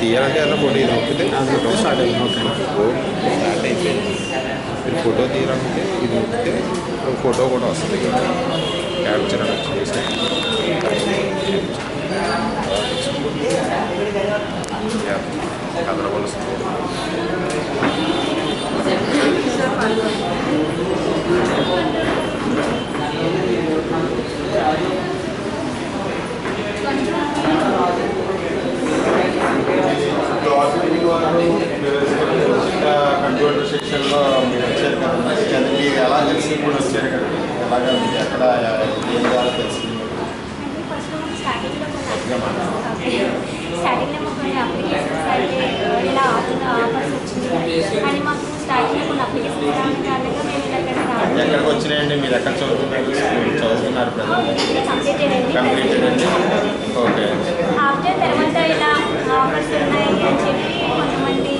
తీయాలంటే ఏదైనా ఫోటో ఇది నొక్కితే ఫోటో స్టార్ట్ అయిపోయింది. మీరు ఫోటో తీయాలంటే ఇది నొక్కితే ఫోటో కూడా వస్తుంది. క్యాప్చర్ అని చేస్తే కదలవలసింది గవర్నమెంట్ వారు కంప్యూటర్ సెక్షన్లో మీరు వచ్చారు కదా అది మీకు ఎలా తెలిసి ఇప్పుడు వచ్చారు కదా ఎలాగా మీకు ఎక్కడ ఏం ద్వారా తెలిసింది ఫస్ట్ స్టార్టింగ్లో కొన్ని స్టార్టింగ్లో మాకు కొన్ని అప్లికేషన్స్ అయితే ఇలా ఆఫర్ ఆఫర్స్ వచ్చింది అని మాకు స్టార్టింగ్లో కొన్ని అప్లికేషన్స్ రావడం కారణంగా మేము ఇలా ఎక్కడికి వచ్చినాయండి మీరు ఎక్కడ చదువుతున్నారు చదువుతున్నారు కంప్లీటెడ్ అండి ఓకే ఆఫ్టర్ తర్వాత ఇలా ఆఫర్స్ ఉన్నాయి అని చెప్పి కొంతమంది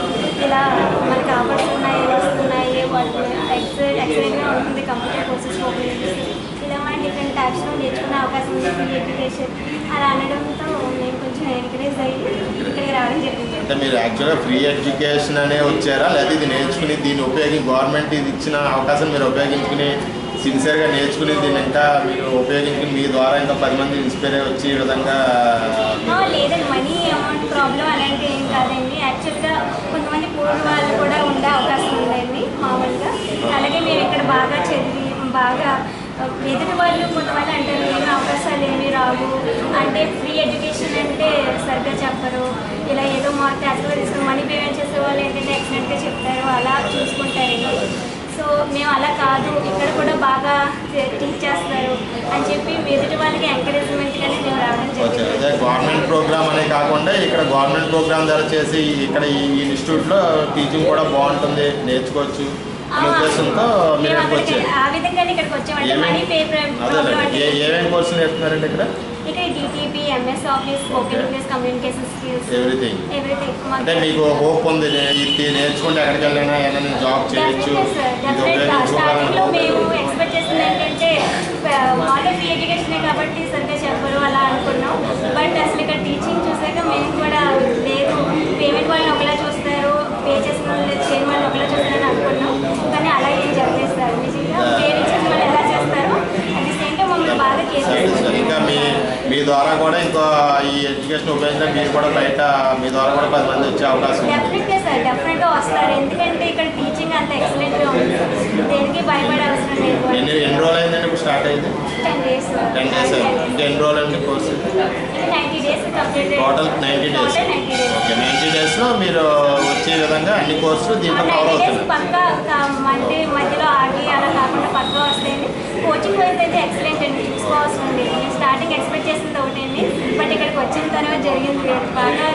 ఇలా మనకి ఆఫర్స్ ఉన్నాయి వస్తున్నాయి వాళ్ళు ఉంటుంది కంప్యూటర్ కోర్సెస్ ఓపెన్ ఇలా మనం డిఫరెంట్ టైప్స్లో నేర్చుకునే అవకాశం ఉంది ఫ్రీ ఎడ్యుకేషన్ అలా అనడంతో మేము కొంచెం ఎంకరేజ్ అయ్యి ఇక్కడికి రావడం జరిగింది. అంటే మీరు యాక్చువల్గా ఫ్రీ ఎడ్యుకేషన్ అనే వచ్చారా? లేదా ఇది నేర్చుకుని దీన్ని ఉపయోగించి గవర్నమెంట్ ఇది ఇచ్చిన అవకాశం మీరు ఉపయోగించుకుని సిన్సియర్గా నేర్చుకుని దీన్ని ఇంకా మీరు ఉపయోగించుకుని మీ ద్వారా ఇంకా పది మంది ఇన్స్పైర్ అయ్యి వచ్చి ఈ విధంగా లేదండి. మనీ అమౌంట్ ప్రాబ్లం అలాంటివి ఏం కాదండి. యాక్చువల్గా కొంతమంది పూర్ వాళ్ళు కూడా ఉండే అవకాశం ఉందండి మామూలుగా అలాగే మేము ఇక్కడ బాగా చదివి బాగా ఎదుటి వాళ్ళు కొంతమంది అంటారు ఏమి అవకాశాలు ఏమి రావు. అంటే ఫ్రీ ఎడ్యుకేషన్ అంటే సరిగ్గా చెప్పరు. ఇలా ఏదో మా క్లాస్లో తీసుకుని మనీ పేమెంట్ చేసే వాళ్ళు ఏంటంటే ఎక్సలెంట్గా చెప్తారు అలా చూసుకుంటారండి సో మేము అలా కాదు ఇక్కడ కూడా బాగా టీచ్ చేస్తారు అని చెప్పి ఎదుటి వాళ్ళకి ఎంకరేజ్మెంట్గానే మేము రావడం జరిగింది. అదే గవర్నమెంట్ ప్రోగ్రామ్ అనే కాకుండా ఇక్కడ గవర్నమెంట్ ప్రోగ్రామ్ ద్వారా చేసి ఇక్కడ ఈ ఇన్స్టిట్యూట్లో టీచింగ్ కూడా బాగుంటుంది నేర్చుకోవచ్చు. అనే ఉద్దేశంతో మీరు ఇక్కడికి వచ్చామంటే ఏమేమి- కోర్సులు నేర్పుతున్నారండి ఇక్కడ? DTP MS office spoken English communication skills everything everything అంటే మీకు హోప్ ఉంది నే- ఇది నేర్చుకుంటే ఎక్కడికి వెళ్ళినా ఏమైనా జాబ్ చేయొచ్చు. ఇది స్టార్టింగ్లో మేము ఎక్స్పెక్ట్ చేసింది ఏంటంటే మామూలుగా ఫ్రీ ఎడ్యుకేషనే కాబట్టి సరిగ్గా చెప్పరు అలా అనుకున్నాం. బట్ అసలు ఇక్కడ టీచింగ్ చూసాక మేము కూడా లేదు పేమెంట్ వాళ్ళని ఒకలా చూస్తారు పే చేసిన వాళ్ళు చేయని వాళ్ళని ఒకలా చూస్తారని అనుకున్నాం కానీ అలా ఏం జరగలేదు సార్ నిజంగా పేరెంట్స్ వాళ్ళు ఎలా చేస్తారో అట్ ది సేమ్ టైం మమ్మల్ని బాగా కేర్ సరే సార్ చేస్తారు ఇంకా మీ మీ ఇంకా ఈ ఎడ్యుకేషన్ ఉపయోగించిన మీరు కూడా బయట మీ ద్వారా కూడా పది మంది వచ్చే అవకాశం ఉంది. డెఫినెట్గా సార్ డెఫినెట్గా వస్తారు. ఎందుకంటే ఇక్కడ టీచింగ్ అంత ఎక్సలెంట్గా ఉంది. సార్ దేనికి భయపడే అవసరం లేదు. ఎన్ని ఎన్ని రోజులు అయిందండి ఇప్పుడు స్టార్ట్ అయింది? టెన్ డేస్ టెన్ డేస్ ఇంకా ఎన్ని రోజులు అండి course? Ninety days complete total ninety days okay ninety డేస్లో మీరు వచ్చే విధంగా అన్ని కోర్సులు దీంట్లో కవర్ పక్క మండే మధ్యలో ఆగి అలా కాకుండా పక్క వస్తాయండి. కోచింగ్ వైజ్ అయితే ఎక్సలెంట్ అండి. చూసుకోవాల్సి ఉంది. నేను స్టార్టింగ్ ఎక్స్పెక్ట్ చేసింది ఒకటండి వచ్చిన తర్వాత జరిగింది వేరు. బాగా